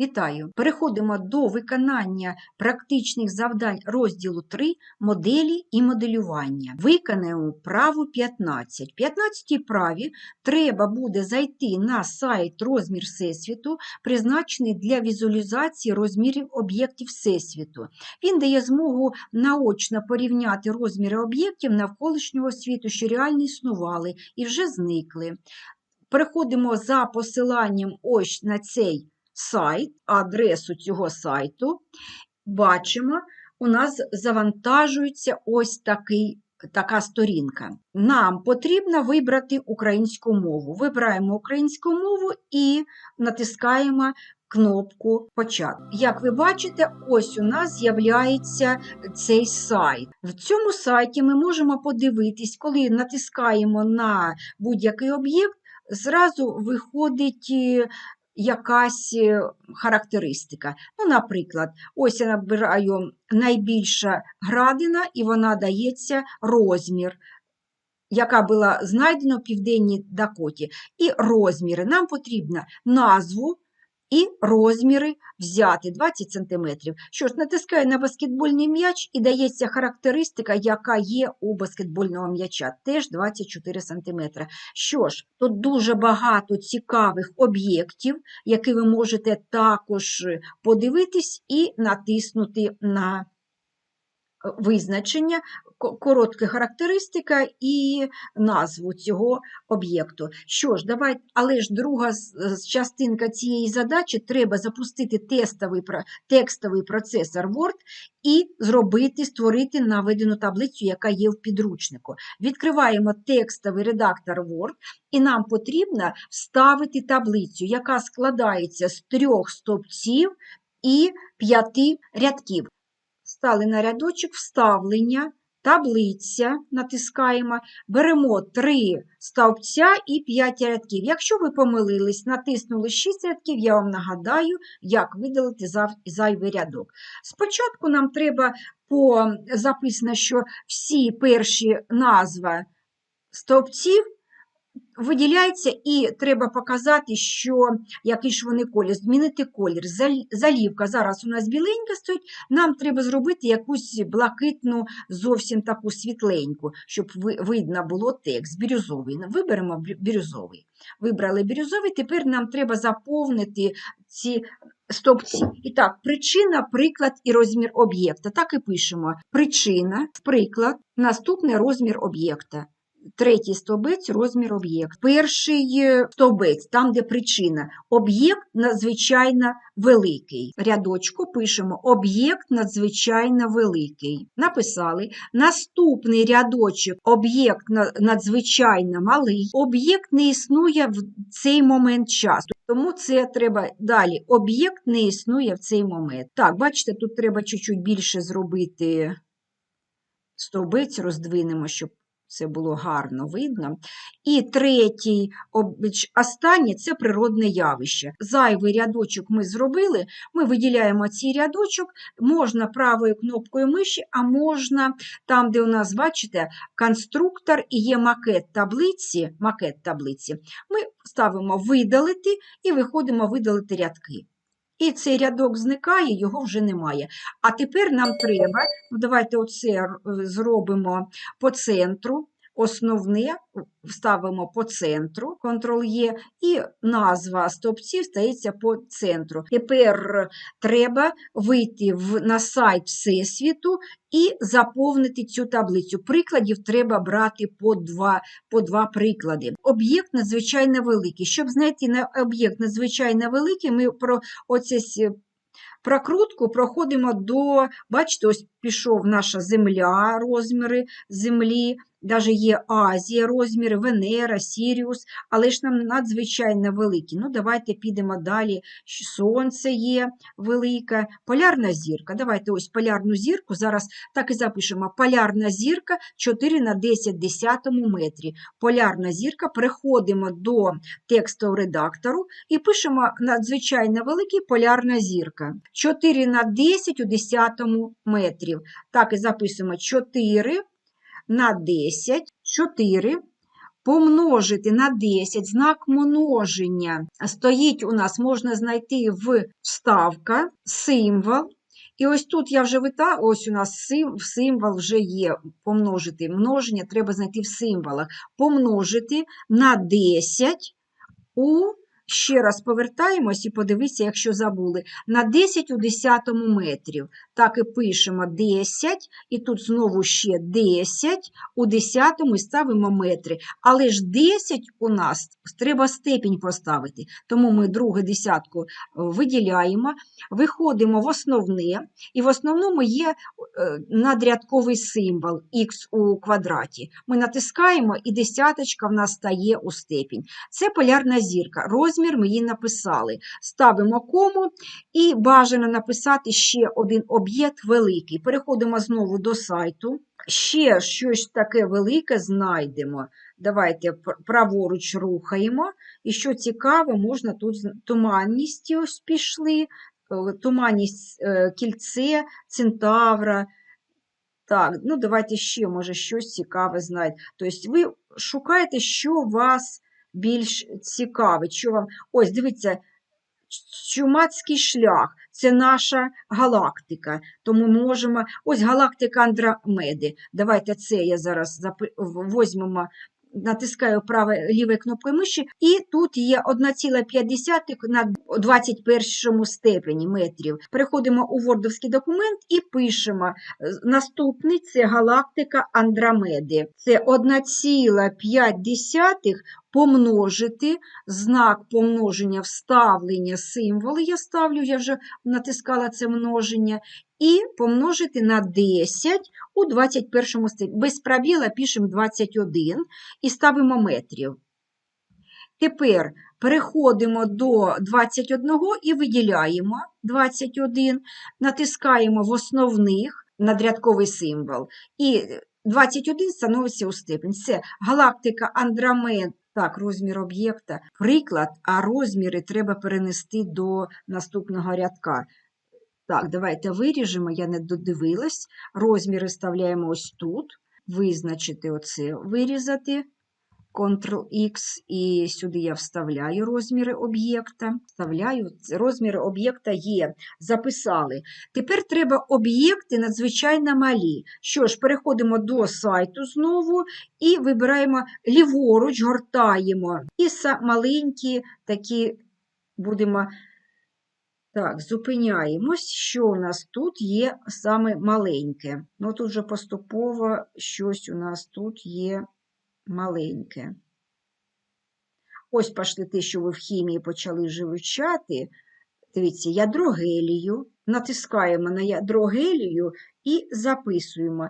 Вітаю! Переходимо до виконання практичних завдань розділу 3 моделі і моделювання. Виконаємо вправу 15. В 15 праві треба буде зайти на сайт розмір Всесвіту, призначений для візуалізації розмірів об'єктів Всесвіту. Він дає змогу наочно порівняти розміри об'єктів навколишнього світу, що реально існували і вже зникли. Переходимо за посиланням ось на цей сайт, адресу цього сайту, бачимо, у нас завантажується ось такий, така сторінка. Нам потрібно вибрати українську мову. Вибираємо українську мову і натискаємо кнопку Почати. Як ви бачите, ось у нас з'являється цей сайт. В цьому сайті ми можемо подивитись, коли натискаємо на будь-який об'єкт, зразу виходить е, якась е, характеристика. Ну, наприклад, ось я набираю найбільша градина, і вона дається розмір, яка була знайдена в Південній Дакоті. І розміри. Нам потрібно назву. І розміри взяти 20 см. Що ж, натискаю на баскетбольний м'яч і дається характеристика, яка є у баскетбольного м'яча, теж 24 см. Що ж, тут дуже багато цікавих об'єктів, які ви можете також подивитись і натиснути на визначення, коротка характеристика і назву цього об'єкту. Що ж, давайте, але ж друга частинка цієї задачі треба запустити тестовий, текстовий процесор Word і зробити, створити наведену таблицю, яка є в підручнику. Відкриваємо текстовий редактор Word, і нам потрібно вставити таблицю, яка складається з трьох стовпців і п'яти рядків. Стали на рядочок вставлення, таблиця, натискаємо, беремо три стовпця і 5 рядків. Якщо ви помилились, натиснули 6 рядків, я вам нагадаю, як видалити зайвий рядок. Спочатку нам треба по записано, що всі перші назви стовпців виділяється, і треба показати, що який ж вони колір, змінити колір. Залівка зараз у нас біленька стоїть, нам треба зробити якусь блакитну, зовсім таку світленьку, щоб видно було текст. Бірюзовий. Виберемо бірюзовий. Вибрали бірюзовий, тепер нам треба заповнити ці стовпці. І так, причина, приклад і розмір об'єкта. Так і пишемо. Причина, приклад, наступний розмір об'єкта. Третій стовбець розмір об'єкт. Перший е, стовбець, там, де причина. Об'єкт надзвичайно великий. Рядочку пишемо об'єкт надзвичайно великий. Написали. Наступний рядочок об'єкт надзвичайно малий. Об'єкт не існує в цей момент часу. Тому це треба далі. Об'єкт не існує в цей момент. Так, бачите, тут треба чуть-чуть більше зробити стовбець, роздвинемо, щоб це було гарно видно. І третій, останнє це природне явище. Зайвий рядочок ми зробили, ми виділяємо цей рядочок, можна правою кнопкою миші, а можна там, де у нас, бачите, конструктор і є макет таблиці, макет таблиці, ми ставимо видалити і виходимо видалити рядки. І цей рядок зникає, його вже немає. А тепер нам треба, давайте оце зробимо по центру. Основне вставимо по центру, Ctrl-E, і назва стовпців стається по центру. Тепер треба вийти в, на сайт Всесвіту і заповнити цю таблицю. Прикладів треба брати по два по два приклади. Об'єкт надзвичайно великий. Щоб знайти на об'єкт надзвичайно великий, ми про оце прокрутку проходимо до, бачите, ось пішов наша земля, розміри землі навіть є Азія, розміри, Венера, Сіріус, але ж нам надзвичайно великі. Ну, давайте підемо далі. Сонце є велике, полярна зірка. Давайте ось полярну зірку. Зараз так і запишемо: полярна зірка 4 на 10 десятому метрі. Полярна зірка, переходимо до тексту редактору і пишемо надзвичайно великий полярна зірка. 4 на 10 у десятому метрів. Так і записуємо 4 на 10, 4 помножити на 10, знак множення стоїть у нас, можна знайти в вставка, символ. І ось тут я вже вита, ось у нас сим, символ вже є помножити. Множення треба знайти в символах. Помножити на 10 у, ще раз повертаємось і подивіться, якщо забули, на 10 у 10 метрів. Так і пишемо 10, і тут знову ще 10, у 10 і ставимо метри. Але ж 10 у нас треба степінь поставити, тому ми другу десятку е, виділяємо, виходимо в основне, і в основному є е, надрядковий символ х у квадраті. Ми натискаємо, і десяточка в нас стає у степінь. Це полярна зірка. Розмір ми її написали. Ставимо кому і бажано написати ще один об'єкт великий. Переходимо знову до сайту. Ще щось таке велике знайдемо. Давайте праворуч рухаємо. І що цікаво, можна тут туманність ось пішли, е, туманність е, кільце, центавра. Так, ну давайте ще, може, щось цікаве знайдемо. Тобто ви шукаєте, що вас більш цікавить. Що вам... Ось, дивіться, Чумацький шлях це наша галактика. Тому ми можемо. Ось галактика Андромеди. Давайте це я зараз запи... в- возьмемо, натискаю правою лівою кнопкою миші, і тут є 1,5 на 21 степені метрів. Переходимо у вордовський документ і пишемо. Наступний це галактика Андромеди. Це 1,5 помножити знак помноження вставлення символи. Я ставлю, я вже натискала це множення, і помножити на 10 у 21 степені. Без пробіла пишемо 21 і ставимо метрів. Тепер переходимо до 21 і виділяємо 21, натискаємо в основних надрядковий символ. І 21 становиться у степень. Це галактика Андромед. Так, розмір об'єкта. Приклад, а розміри треба перенести до наступного рядка. Так, давайте виріжемо, я не додивилась. Розміри вставляємо ось тут. Визначити оце, вирізати. Ctrl-X, і сюди я вставляю розміри об'єкта. Вставляю, розміри об'єкта є. Записали. Тепер треба об'єкти надзвичайно малі. Що ж, переходимо до сайту знову і вибираємо ліворуч, гортаємо. І маленькі такі будемо. Так, зупиняємось, що у нас тут є саме маленьке. Ну, тут вже поступово щось у нас тут є маленьке. Ось пошли те, що ви в хімії почали живучати. Дивіться, ядро гелію. Натискаємо на ядро гелію і записуємо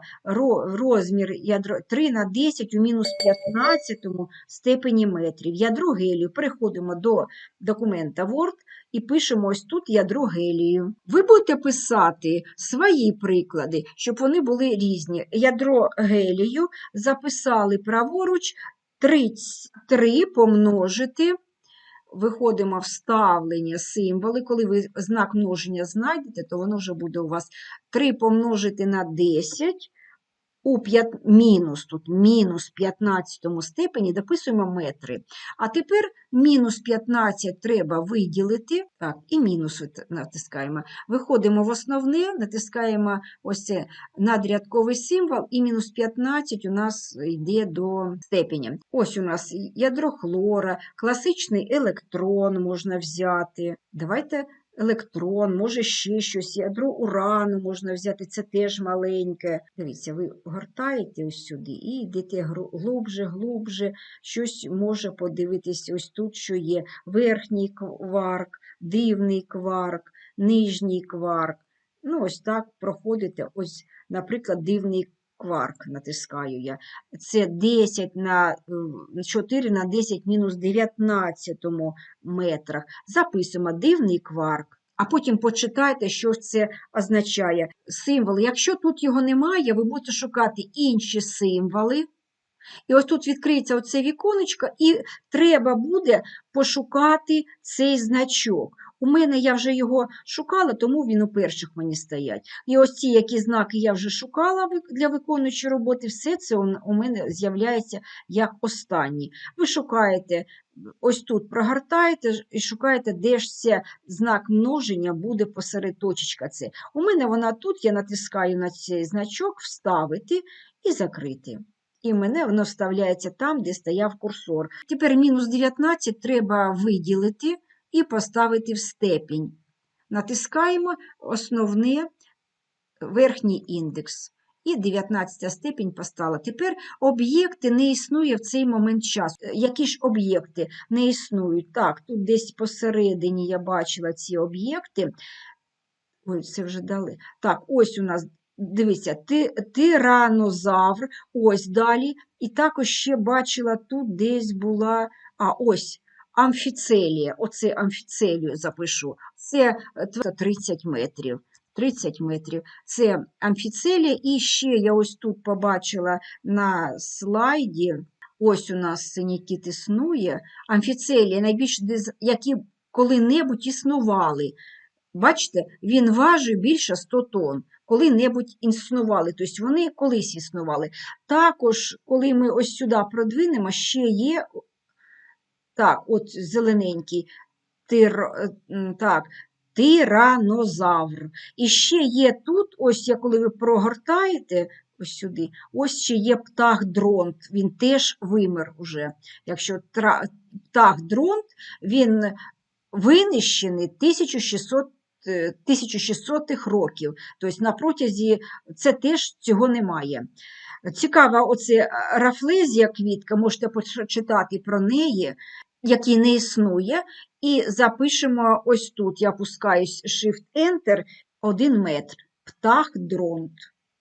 розмір ядро 3 на 10 у мінус 15 степені метрів. Ядро гелію. Переходимо до документа Word і пишемо ось тут ядро гелію. Ви будете писати свої приклади, щоб вони були різні. Ядро гелію записали праворуч 3 помножити. Виходимо в ставлення символи. Коли ви знак множення знайдете, то воно вже буде у вас 3 помножити на 10 у 5, мінус тут мінус 15 степені дописуємо метри. А тепер мінус 15 треба виділити. Так, і мінус натискаємо. Виходимо в основне, натискаємо ось це надрядковий символ, і мінус 15 у нас йде до степені. Ось у нас ядро хлора, класичний електрон можна взяти. Давайте електрон, може ще щось, ядро урану можна взяти, це теж маленьке. Дивіться, ви гортаєте ось сюди і йдете глубже, глубже, щось може подивитись ось тут, що є верхній кварк, дивний кварк, нижній кварк. Ну, ось так проходите, ось, наприклад, дивний кварк натискаю я. Це 10 на е, 4 на 10 мінус 19 метрах. Записуємо дивний кварк, а потім почитайте, що це означає. Символи. Якщо тут його немає, ви будете шукати інші символи. І ось тут відкриється оце віконечко, і треба буде пошукати цей значок. У мене я вже його шукала, тому він у перших мені стоять. І ось ці, які знаки я вже шукала для виконуючої роботи, все це у мене з'являється як останні. Ви шукаєте, ось тут прогортаєте і шукаєте, де ж це знак множення буде посеред точечка С. У мене вона тут, я натискаю на цей значок, вставити і закрити. І мене воно вставляється там, де стояв курсор. Тепер мінус 19 треба виділити і поставити в степінь. Натискаємо основне верхній індекс. І 19 степінь поставила. Тепер об'єкти не існує в цей момент часу. Які ж об'єкти не існують? Так, тут десь посередині я бачила ці об'єкти. Ой, це вже дали. Так, ось у нас, дивіться, ти, тиранозавр, ось далі. І також ще бачила, тут десь була, а ось амфіцелія. Оце амфіцелію запишу. Це е, 30 метрів. 30 метрів. Це амфіцелія. І ще я ось тут побачила на слайді. Ось у нас синікіт існує. Амфіцелія, найбільш які коли-небудь існували. Бачите, він важить більше 100 тонн. Коли-небудь існували, тобто вони колись існували. Також, коли ми ось сюди продвинемо, ще є так, от зелененький тир, е, так, тиранозавр. І ще є тут, ось я коли ви прогортаєте, ось сюди, ось ще є птах дронт, він теж вимер уже. Якщо тра- птах дронт, він винищений 1600 е, 1600-х років. Тобто на протязі це теж цього немає. Цікава оце е, рафлезія квітка, можете почитати про неї, який не існує. І запишемо ось тут, я пускаюсь Shift-Enter, 1 метр. Птах дронт.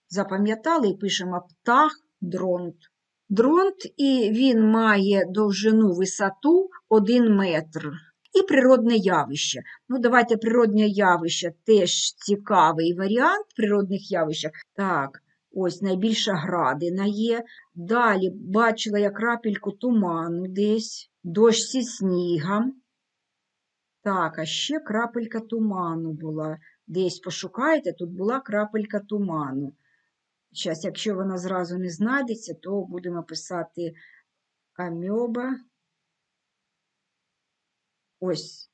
Запам'ятали і пишемо птах дронт. Дронт, і він має довжину висоту 1 метр. І природне явище. Ну, давайте природне явище теж цікавий варіант природних явищ. Так, ось найбільша градина є. Далі бачила я крапельку туману десь, дощ зі снігом. Так, а ще крапелька туману була. Десь пошукайте, тут була крапелька туману. Зараз, якщо вона зразу не знайдеться, то будемо писати амьоба. Ось,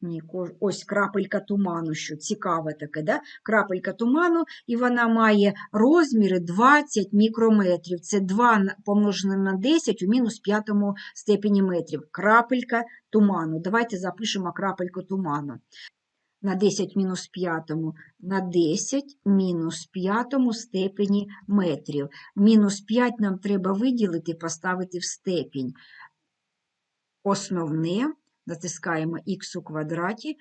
ось крапелька туману, що цікаве таке, да? крапелька туману, і вона має розміри 20 мікрометрів. Це 2 на- помножене на 10 у мінус п'ятому степені метрів. Крапелька туману. Давайте запишемо крапельку туману. На 10 мінус п'ятому, на 10 мінус п'ятому степені метрів. Мінус 5 нам треба виділити, поставити в степінь. Основне натискаємо х у квадраті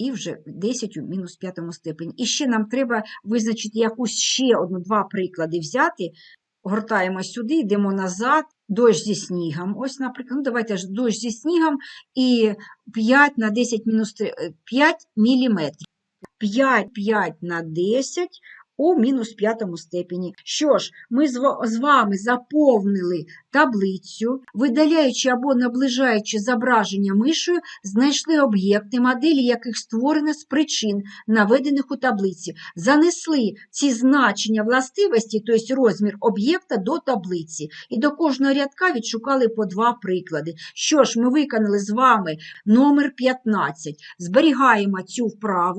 і вже 10 у мінус п'ятому степені. І ще нам треба визначити якусь ще одну, два приклади взяти. Гортаємо сюди, йдемо назад, дощ зі снігом. Ось, наприклад, ну, давайте ж дощ зі снігом і 5 на 10 мінус 3, е, 5 міліметрів. 5, 5 на 10 у мінус п'ятому степені. Що ж, ми з вами заповнили таблицю, видаляючи або наближаючи зображення мишею, знайшли об'єкти, моделі яких створено з причин, наведених у таблиці, занесли ці значення властивості, тобто розмір об'єкта до таблиці, і до кожного рядка відшукали по два приклади. Що ж, ми виконали з вами номер 15. Зберігаємо цю вправу